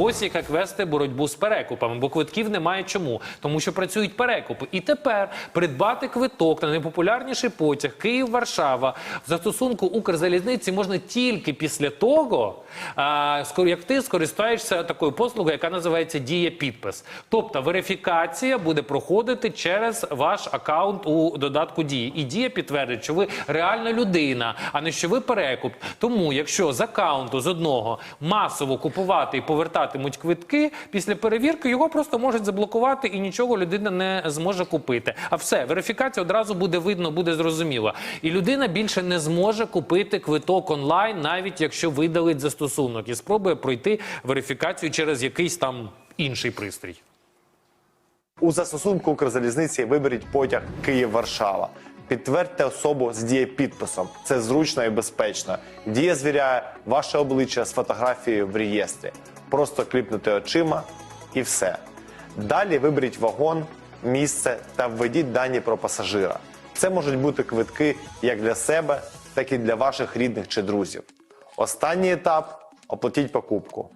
спосіб, як вести боротьбу з перекупами, бо квитків немає чому, тому що працюють перекупи. І тепер придбати квиток на найпопулярніший потяг Київ-Варшава в застосунку Укрзалізниці можна тільки після того, як ти скористаєшся такою послугою, яка називається дія підпис. Тобто верифікація буде проходити через ваш акаунт у додатку дії. І дія підтвердить, що ви реальна людина, а не що ви перекуп. Тому, якщо з акаунту з одного масово купувати і повертатимуть квитки, після перевірки його просто можуть заблокувати і нічого людина не зможе купити. А все, верифікація одразу буде видно, буде зрозуміло. І людина більше не зможе купити квиток онлайн, навіть якщо видалить застосунок і спробує пройти верифікацію через якийсь там інший пристрій. У застосунку Укрзалізниці виберіть потяг Київ-Варшава. Підтвердьте особу з дієпідписом. Це зручно і безпечно. Дія звіряє ваше обличчя з фотографією в реєстрі. Просто кліпнути очима і все. Далі виберіть вагон, місце та введіть дані про пасажира. Це можуть бути квитки як для себе, так і для ваших рідних чи друзів. Останній етап оплатіть покупку.